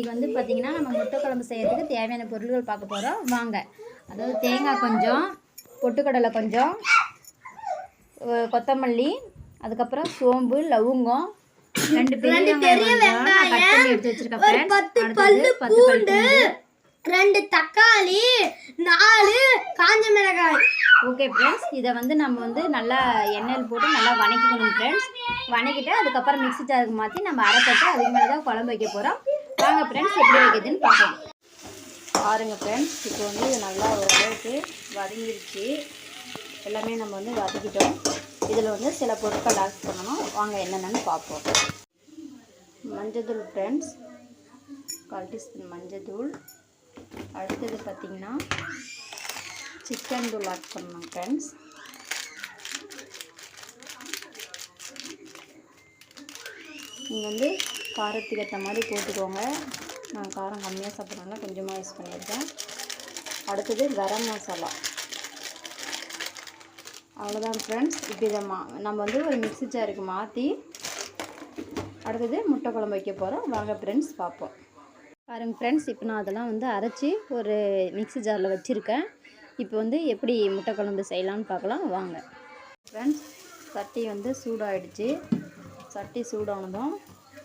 இன்றைக்கி வந்து பார்த்திங்கன்னா நம்ம முட்டை குழம்பு செய்கிறதுக்கு தேவையான பொருட்கள் பார்க்க போகிறோம் வாங்க. அதாவது தேங்காய் கொஞ்சம் பொட்டுக்கடலை கொஞ்சம் கொத்தமல்லி அதுக்கப்புறம் சோம்பு லவங்கம் ரெண்டு பெரிய வெங்காயம் நான் கட் பண்ணி எடுத்து வச்சிருக்கேன் பத்து பூண்டு ரெண்டு தக்காளி நாலு காஞ்ச மிளகாய். ஓகே ஃப்ரெண்ட்ஸ் இதை வந்து நம்ம வந்து நல்லா எண்ணெயில் போட்டு நல்லா வணக்கிக்கணும் ஃப்ரெண்ட்ஸ் வணக்கிட்டு அதுக்கப்புறம் மிக்ஸி ஜாருக்கு மாற்றி நம்ம அரைப்பட்டு அதுக்கு மேலே தான் குழம்பு வைக்க போகிறோம் வாங்க ஃப்ரெண்ட்ஸ் எப்படி வைக்கிறதுன்னு பார்க்கலாம். பாருங்க ஃப்ரெண்ட்ஸ் இப்போ வந்து இது நல்லா ஓரளவுக்கு வதங்கிருச்சு. எல்லாமே நம்ம வந்து வதக்கிட்டோம். இதில் வந்து சில பொருட்கள் ஆட் பண்ணணும். வாங்க என்னென்னு பார்ப்போம். மஞ்சத்தூள் ஃப்ரெண்ட்ஸ் கால் டீஸ்பூன் மஞ்சத்தூள். அடுத்தது பார்த்திங்கன்னா சிக்கன் தூள் ஆட் பண்ணணும் ஃப்ரெண்ட்ஸ் நீங்கள் வந்து காரத்துக்கு ஏற்ற மாதிரி போட்டுக்கோங்க. நான் காரம் கம்மியாக சாப்பிட்றதுனால கொஞ்சமாக யூஸ் பண்ணியிருக்கேன் அடுத்தது கரம் மசாலா. அவ்வளோதான் ஃப்ரெண்ட்ஸ் இப்படி இதை மா நம்ம வந்து ஒரு மிக்ஸி ஜாருக்கு மாற்றி அடுத்தது முட்டை குழம்பு வைக்க போகிறோம் வாங்க ஃப்ரெண்ட்ஸ் பார்ப்போம். பாருங்கள் ஃப்ரெண்ட்ஸ் இப்போ நான் அதெல்லாம் வந்து அரைச்சி ஒரு மிக்ஸி ஜாரில் வச்சுருக்கேன். இப்போ வந்து எப்படி முட்டை குழம்பு செய்யலான்னு பார்க்கலாம். வாங்க. ஃப்ரெண்ட்ஸ் சட்டி வந்து சூடாகிடுச்சு சட்டி சூடானதும்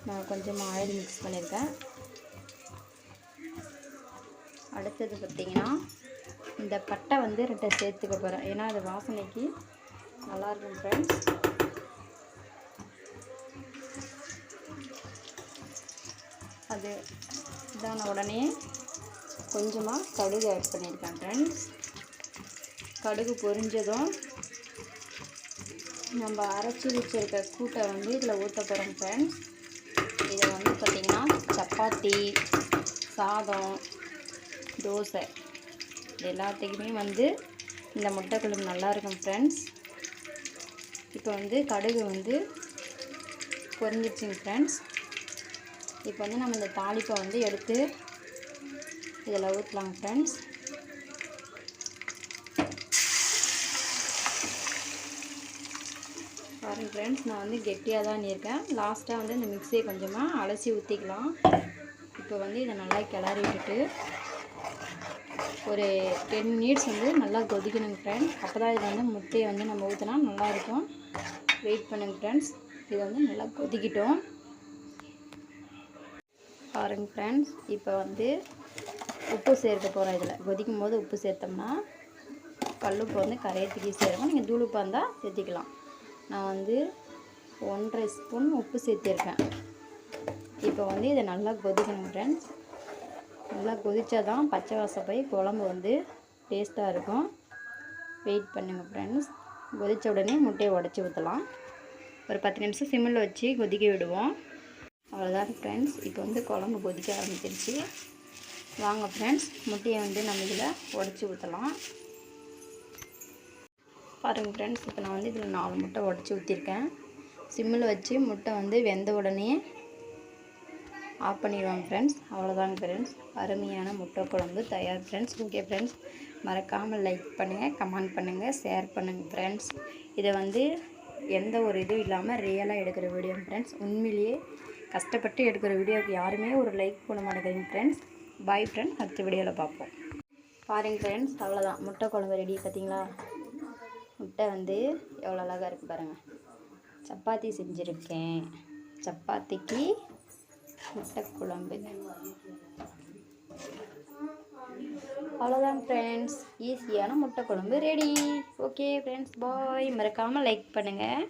நான் கொஞ்சமாக ஆயில் மிக்ஸ் பண்ணியிருக்கேன். அடுத்தது பார்த்திங்கன்னா இந்த பட்டை வந்து ரெட்டை சேர்த்துக்க போகிறேன் ஏன்னா அது வாசனைக்கு நல்லாயிருக்கும் ஃப்ரெண்ட்ஸ் அது இதான உடனே கொஞ்சமாக கடுகு ஆட் பண்ணியிருக்கேன் ஃப்ரெண்ட்ஸ் கடுகு பொரிஞ்சதும் நம்ம அரைச்சி வச்சிருக்க கூட்டை வந்து இதில் ஊற்ற போகிறோம் ஃப்ரெண்ட்ஸ் இதை வந்து பார்த்திங்கன்னா சப்பாத்தி சாதம் தோசை. இது எல்லாத்துக்குமே வந்து இந்த முட்டை குழம்பு நல்லாயிருக்கும் ஃப்ரெண்ட்ஸ் இப்போ வந்து கடுகு வந்து பொரிஞ்சிடுச்சுங்க ஃப்ரெண்ட்ஸ் இப்போ வந்து நம்ம இந்த தாளிப்பை வந்து எடுத்து இதில் ஊற்றலாம் ஃப்ரெண்ட்ஸ் பாருங்கள் ஃப்ரெண்ட்ஸ் நான் வந்து கெட்டியாக தான் இருக்கேன் லாஸ்ட்டாக வந்து இந்த மிக்ஸியை கொஞ்சமாக அலசி ஊற்றிக்கலாம் இப்போ வந்து இதை நல்லா கிளறி விட்டுட்டு ஒரு டென் மினிட்ஸ் வந்து நல்லா கொதிக்கணுங்க ஃப்ரெண்ட்ஸ் அப்போ தான் இதை வந்து முட்டையை வந்து நம்ம ஊற்றினா நல்லாயிருக்கும். வெயிட் பண்ணுங்க ஃப்ரெண்ட்ஸ் இதை வந்து நல்லா கொதிக்கிட்டோம். பாருங்கள் ஃப்ரெண்ட்ஸ் இப்போ வந்து உப்பு சேர்க்க போகிறோம் இதில். கொதிக்கும் போது உப்பு சேர்த்தோம்னா கல்லுப்பு வந்து கரையத்துக்கு ஈஸியாக இருக்கும் நீங்கள் தூளுப்பாக இருந்தால் சேர்த்திக்கலாம். நான் வந்து ஒன்றரை ஸ்பூன் உப்பு சேர்த்திருக்கேன். இப்போ வந்து இதை நல்லா கொதிக்கணும் ஃப்ரெண்ட்ஸ் நல்லா கொதித்தா தான் பச்சை வாசம் போய் குழம்பு வந்து டேஸ்ட்டாக இருக்கும். வெயிட் பண்ணுங்கள் ஃப்ரெண்ட்ஸ் கொதித்த உடனே முட்டையை உடச்சி ஊற்றலாம் ஒரு பத்து நிமிஷம் சிம்மில் வச்சு கொதிக்க விடுவோம். அவ்வளோதான் ஃப்ரெண்ட்ஸ் இப்போ வந்து குழம்பு கொதிக்க ஆரம்பிச்சிருச்சு. வாங்க ஃப்ரெண்ட்ஸ் முட்டையை வந்து நம்ம இதில் உடச்சி ஊற்றலாம் பாருங்கள் ஃப்ரெண்ட்ஸ் இப்போ நான் வந்து இதில் நாலு முட்டை உடச்சி ஊற்றிருக்கேன் சிம்மில் வச்சு முட்டை வந்து வெந்த உடனே ஆஃப் பண்ணிடுவாங்க ஃப்ரெண்ட்ஸ் அவ்வளோதாங்க ஃப்ரெண்ட்ஸ் அருமையான முட்டை குழம்பு தயார் ஃப்ரெண்ட்ஸ் ஓகே ஃப்ரெண்ட்ஸ் மறக்காமல் லைக் பண்ணுங்கள் கமெண்ட் பண்ணுங்கள் ஷேர் பண்ணுங்கள் ஃப்ரெண்ட்ஸ் இதை வந்து எந்த ஒரு இதுவும் இல்லாமல் ரியலாக எடுக்கிற வீடியோ ஃப்ரெண்ட்ஸ் உண்மையிலேயே கஷ்டப்பட்டு எடுக்கிற வீடியோவுக்கு யாருமே ஒரு லைக் பண்ண மாட்டேங்கிறீங்க ஃப்ரெண்ட்ஸ் பாய் ஃப்ரெண்ட்ஸ் அடுத்த வீடியோவில் பார்ப்போம். பாருங்கள் ஃப்ரெண்ட்ஸ் அவ்வளோதான் முட்டை குழம்பு ரெடி பார்த்தீங்களா முட்டை வந்து எவ்வளோ அழகாக இருக்குது பாருங்கள் சப்பாத்தி செஞ்சுருக்கேன். சப்பாத்திக்கு முட்டை குழம்பு. அவ்வளோதான் ஃப்ரெண்ட்ஸ் ஈஸியான முட்டை குழம்பு ரெடி ஓகே ஃப்ரெண்ட்ஸ் பாய் மறக்காமல் லைக் பண்ணுங்கள்